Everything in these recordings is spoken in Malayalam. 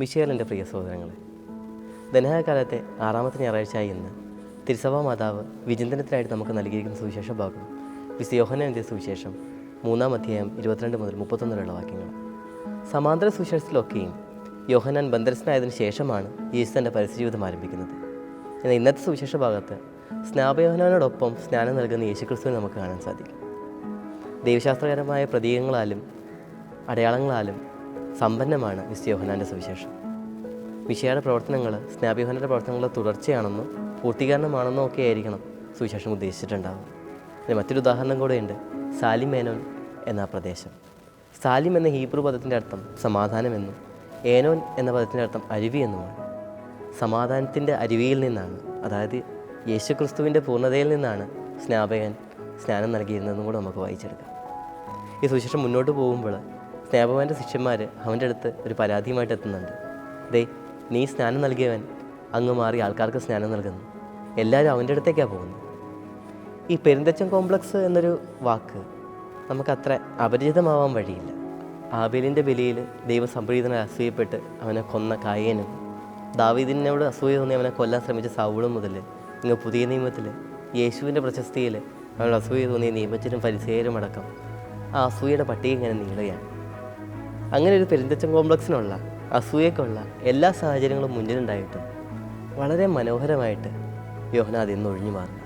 മിഷേൽ പ്രിയ സഹോദരങ്ങളെ ധനകാലത്തെ ആറാമത്തെ ഞായറാഴ്ചയായി ഇന്ന് തിരുസഭാ മാതാവ് വിചിന്തനത്തിനായിട്ട് നമുക്ക് നൽകിയിരിക്കുന്ന സുവിശേഷ ഭാഗം വിസ് യോഹനന്റെ സുവിശേഷം മൂന്നാം അധ്യായം ഇരുപത്തിരണ്ട് മുതൽ മുപ്പത്തൊന്ന് വരെയുള്ള വാക്യങ്ങൾ. സമാന്തര സുവിശേഷത്തിലൊക്കെയും യോഹനാൻ ബന്ധനസ്ഥനായതിനു ശേഷമാണ് യേശു തന്റെ പരസ്യജീവിതം ആരംഭിക്കുന്നത്. എന്നാൽ ഇന്നത്തെ സുവിശേഷ ഭാഗത്ത് സ്നാപയോഹനോടൊപ്പം സ്നാനം നൽകുന്ന യേശുക്രിസ്തുവിനെ നമുക്ക് കാണാൻ സാധിക്കും. ദൈവശാസ്ത്രപരമായ പ്രതീകങ്ങളാലും അടയാളങ്ങളാലും സമ്പന്നമാണ് വിസ് യോഹനാന്റെ സുവിശേഷം. വിഷയയുടെ പ്രവർത്തനങ്ങൾ സ്നാപയോഹനന്റെ പ്രവർത്തനങ്ങളുടെ തുടർച്ചയാണെന്നോ പൂർത്തീകരണമാണെന്നോ ഒക്കെ ആയിരിക്കണം സുവിശേഷം ഉദ്ദേശിച്ചിട്ടുണ്ടാവും പിന്നെ മറ്റൊരു ഉദാഹരണം കൂടെയുണ്ട് സാലിം മേനോൻ എന്ന പ്രദേശം. സാലിം എന്ന ഹീബ്രു പദത്തിന്റെ അർത്ഥം സമാധാനമെന്നും ഏനോൻ എന്ന പദത്തിന്റെ അർത്ഥം അരുവി എന്നുമാണ്. സമാധാനത്തിന്റെ അരുവിയിൽ നിന്നാണ് അതായത് യേശുക്രിസ്തുവിന്റെ പൂർണതയിൽ നിന്നാണ് സ്നാപകൻ സ്നാനം നൽകിയിരുന്നതെന്നും കൂടെ നമുക്ക് വായിച്ചെടുക്കാം. ഈ സുവിശേഷം മുന്നോട്ട് പോകുമ്പോൾ സ്നാപകന്റെ ശിഷ്യന്മാർ അവന്റെ അടുത്ത് ഒരു പരാതിയുമായിട്ട് എത്തുന്നുണ്ട്. ദേ നീ സ്നാനം നൽകിയവൻ അങ്ങ് മാറി ആൾക്കാർക്ക് സ്നാനം നൽകുന്നു. എല്ലാവരും അവന്റെ അടുത്തേക്കാണ് പോകുന്നത്. ഈ പെരുന്തച്ചൻ കോംപ്ലക്സ് എന്നൊരു വാക്ക് നമുക്കത്ര അപരിചിതമാവാൻ വഴിയില്ല. ആബേലിന്റെ ബലിയിൽ ദൈവം സംപ്രീതനെ അസൂയപ്പെട്ട് അവനെ കൊന്ന കായേനും ദാവീദിനോട് അസൂയ തോന്നി അവനെ കൊല്ലാൻ ശ്രമിച്ച സൗളും മുതൽ ഇങ്ങ് പുതിയ നിയമത്തിൽ യേശുവിന്റെ പ്രശസ്തിയിൽ അവനോട് അസൂയ തോന്നിയ നിയമത്തിനും പരിസേരും അടക്കം ആ അസൂയയുടെ പട്ടിക ഇങ്ങനെ നീളുകയാണ്. അങ്ങനെ ഒരു പെരുന്തച്ചൻ കോംപ്ലക്സിനുള്ള അസൂയക്കുള്ള എല്ലാ സാഹചര്യങ്ങളും മുന്നിലുണ്ടായിട്ടും വളരെ മനോഹരമായിട്ട് യോഹനാഥ് ഇന്ന് ഒഴിഞ്ഞു മാറുന്നു.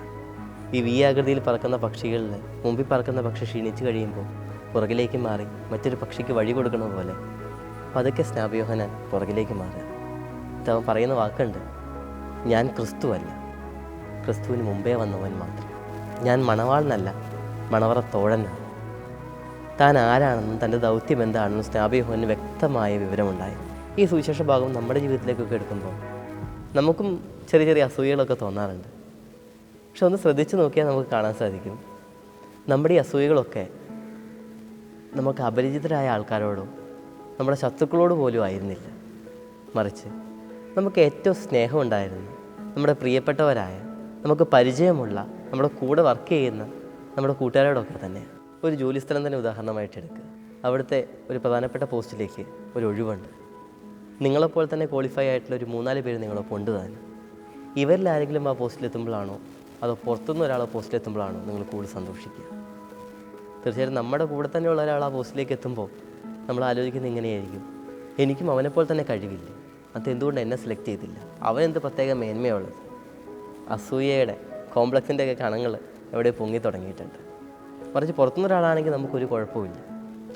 ഈ വി ആകൃതിയിൽ പറക്കുന്ന പക്ഷികളിൽ മുമ്പിൽ പറക്കുന്ന പക്ഷി ക്ഷീണിച്ചു കഴിയുമ്പോൾ പുറകിലേക്ക് മാറി മറ്റൊരു പക്ഷിക്ക് വഴി കൊടുക്കണ പോലെ പതുക്കെ സ്നാപയോഹനാൻ പുറകിലേക്ക് മാറുക. അവൻ പറയുന്ന വാക്കുണ്ട് ഞാൻ ക്രിസ്തുവല്ല. ക്രിസ്തുവിന് മുമ്പേ വന്നവൻ മാത്രം. ഞാൻ മണവാളനല്ല മണവറ തോഴനാണ്. താൻ ആരാണെന്നും തന്റെ ദൗത്യം എന്താണെന്നും സ്നാപയോഹന് വ്യക്തമായ വിവരമുണ്ടായി ഈ സുവിശേഷ ഭാഗം നമ്മുടെ ജീവിതത്തിലേക്കൊക്കെ എടുക്കുമ്പോൾ നമുക്കും ചെറിയ ചെറിയ അസൂയകളൊക്കെ തോന്നാറുണ്ട്. പക്ഷെ ഒന്ന് ശ്രദ്ധിച്ച് നോക്കിയാൽ നമുക്ക് കാണാൻ സാധിക്കും. നമ്മുടെ ഈ അസൂയകളൊക്കെ നമുക്ക് അപരിചിതരായ ആൾക്കാരോടോ നമ്മുടെ ശത്രുക്കളോട് പോലും ആയിരുന്നില്ല. മറിച്ച് നമുക്ക് ഏറ്റവും സ്നേഹമുണ്ടായിരുന്നു നമ്മുടെ പ്രിയപ്പെട്ടവരായ നമുക്ക് പരിചയമുള്ള നമ്മുടെ കൂടെ വർക്ക് ചെയ്യുന്ന നമ്മുടെ കൂട്ടുകാരോടൊക്കെ തന്നെ ഒരു ജോലിസ്ഥലം തന്നെ ഉദാഹരണമായിട്ട് എടുക്കുക അവിടുത്തെ ഒരു പ്രധാനപ്പെട്ട പോസ്റ്റിലേക്ക് ഒരു ഒഴിവുണ്ട്. നിങ്ങളെപ്പോലെ തന്നെ ക്വാളിഫൈ ആയിട്ടുള്ള ഒരു മൂന്നാൽ പേര് നിങ്ങളൊപ്പം ഉണ്ട് താനും ഇവരിൽ ആരെങ്കിലും ആ പോസ്റ്റിലെത്തുമ്പോഴാണോ? അതോ പുറത്തുനിന്ന് ഒരാൾ ആ പോസ്റ്റിലെത്തുമ്പോഴാണോ നിങ്ങൾ കൂടുതൽ സന്തോഷിക്കുക? തീർച്ചയായിട്ടും നമ്മുടെ കൂടെ തന്നെയുള്ള ഒരാൾ ആ പോസ്റ്റിലേക്ക് എത്തുമ്പോൾ നമ്മൾ ആലോചിക്കുന്നത് ഇങ്ങനെയായിരിക്കും. എനിക്കും അവനെപ്പോലെ തന്നെ കഴിവില്ല. അത് എന്തുകൊണ്ട് എന്നെ സെലക്ട് ചെയ്തില്ല? അവൻ പ്രത്യേക മേന്മയുള്ളത് അസൂയയുടെ കോംപ്ലക്സിന്റെ ഒക്കെ കണങ്ങൾ എവിടെ പൊങ്ങി തുടങ്ങിയിട്ടുണ്ട്. മറിച്ച് പുറത്തുനിന്ന് ഒരാളാണെങ്കിൽ നമുക്കൊരു കുഴപ്പമില്ല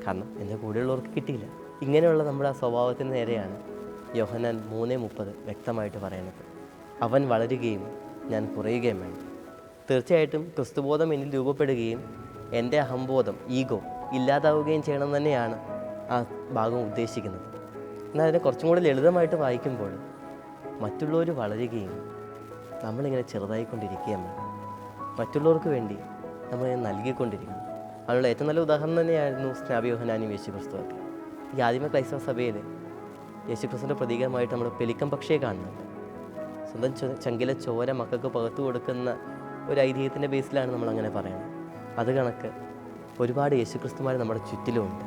കാരണം എന്റെ കൂടെയുള്ളവർക്ക് കിട്ടിയില്ല. ഇങ്ങനെയുള്ള നമ്മുടെ ആ സ്വഭാവത്തിന് നേരെയാണ് യോഹനാൻ മൂന്ന് മുപ്പത് വ്യക്തമായിട്ട് പറയുന്നത്. അവൻ വളരുകയും ഞാൻ കുറയുകയും വേണം. തീർച്ചയായിട്ടും ക്രിസ്തുബോധം എന്നിൽ രൂപപ്പെടുകയും എന്റെ അഹംബോധം ഈഗോ ഇല്ലാതാവുകയും ചെയ്യണം തന്നെയാണ് ആ ഭാഗം ഉദ്ദേശിക്കുന്നത്. എന്നാൽ അതിനെ കുറച്ചും കൂടി ലളിതമായിട്ട് വായിക്കുമ്പോൾ മറ്റുള്ളവർ വളരുകയും നമ്മളിങ്ങനെ ചെറുതായിക്കൊണ്ടിരിക്കുകയും മറ്റുള്ളവർക്ക് വേണ്ടി നമ്മളിങ്ങനെ നൽകിക്കൊണ്ടിരിക്കുന്നു. അതിനുള്ള ഏറ്റവും നല്ല ഉദാഹരണം തന്നെയായിരുന്നു സ്നാപിയോഹനാനും യേശു ക്രിസ്തുവൊക്കെ. ഈ ആദിമ ക്രൈസ്തവ സഭയിൽ യേശു ക്രിസ്തുവിന്റെ പ്രതീകമായിട്ട് നമ്മൾ പെലിക്കം പക്ഷിയെ കാണുന്നുണ്ട് സ്വന്തം ചങ്കിലെ ചോര മക്കൾക്ക് പകർത്തു കൊടുക്കുന്ന ഒരു ഐതിഹ്യത്തിന്റെ ബേസിലാണ് നമ്മൾ അങ്ങനെ പറയുന്നത്. അത് കണക്ക് ഒരുപാട് യേശുക്രിസ്തുമാർ നമ്മുടെ ചുറ്റിലുമുണ്ട്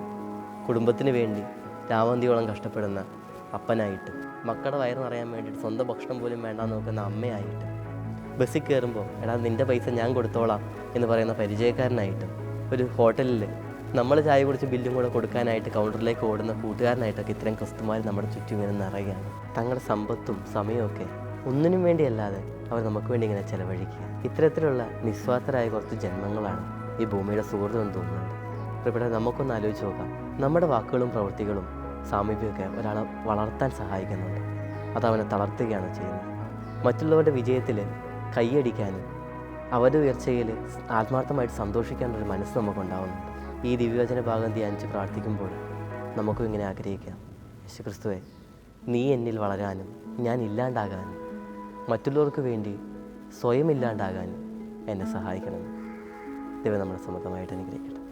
കുടുംബത്തിന് വേണ്ടി രാവന്തിയോളം കഷ്ടപ്പെടുന്ന അപ്പനായിട്ട് മക്കളുടെ വയറ് നിറയാൻ വേണ്ടിയിട്ട് സ്വന്തം ഭക്ഷണം പോലും വേണ്ടാന്ന് നോക്കുന്ന അമ്മയായിട്ട് ബസ്സിൽ കയറുമ്പോൾ എടാ നിന്റെ പൈസ ഞാൻ കൊടുത്തോളാം എന്ന് പറയുന്ന പരിചയക്കാരനായിട്ടും ഒരു ഹോട്ടലിൽ നമ്മൾ ചായ കുടിച്ച് ബില്ലും കൂടെ കൊടുക്കാനായിട്ട് കൗണ്ടറിലേക്ക് ഓടുന്ന കൂട്ടുകാരനായിട്ടൊക്കെ ഇത്രയും ക്രിസ്തുമാർ നമ്മുടെ ചുറ്റും ഇങ്ങനെ നിറയുകയാണ്. തങ്ങളുടെ സമ്പത്തും സമയമൊക്കെ ഒന്നിനും വേണ്ടിയല്ലാതെ അവർ നമുക്ക് വേണ്ടി ഇങ്ങനെ ചിലവഴിക്കുക ഇത്തരത്തിലുള്ള നിസ്വാർത്ഥരായ കുറച്ച് ജന്മങ്ങളാണ് ഈ ഭൂമിയുടെ സുഹൃത്തെന്ന് തോന്നുന്നുണ്ട്. ഇവിടെ നമുക്കൊന്ന് ആലോചിച്ച് നോക്കാം. നമ്മുടെ വാക്കുകളും പ്രവൃത്തികളും സാമീപ്യമൊക്കെ ഒരാളെ വളർത്താൻ സഹായിക്കുന്നുണ്ട്. അത് അവനെ തളർത്തുകയാണ് ചെയ്യുന്നത്. മറ്റുള്ളവരുടെ വിജയത്തിൽ കൈയടിക്കാനും അവരുടെ ഉയർച്ചയിൽ ആത്മാർത്ഥമായിട്ട് സന്തോഷിക്കാനൊരു മനസ്സ് നമുക്കുണ്ടാവുന്നുണ്ട് ഈ ദിവ്യവചന ഭാഗം ധ്യാനിച്ച് പ്രാർത്ഥിക്കുമ്പോൾ നമുക്കും ഇങ്ങനെ ആഗ്രഹിക്കാം. യേശു ക്രിസ്തുവെ നീ എന്നിൽ വളരാനും ഞാൻ ഇല്ലാണ്ടാകാനും മറ്റുള്ളവർക്ക് വേണ്ടി സ്വയം ഇല്ലാണ്ടാകാനും എന്നെ സഹായിക്കണം ദൈവം നമ്മളെ സമൃദ്ധമായിട്ട് അനുഗ്രഹിക്കട്ടെ.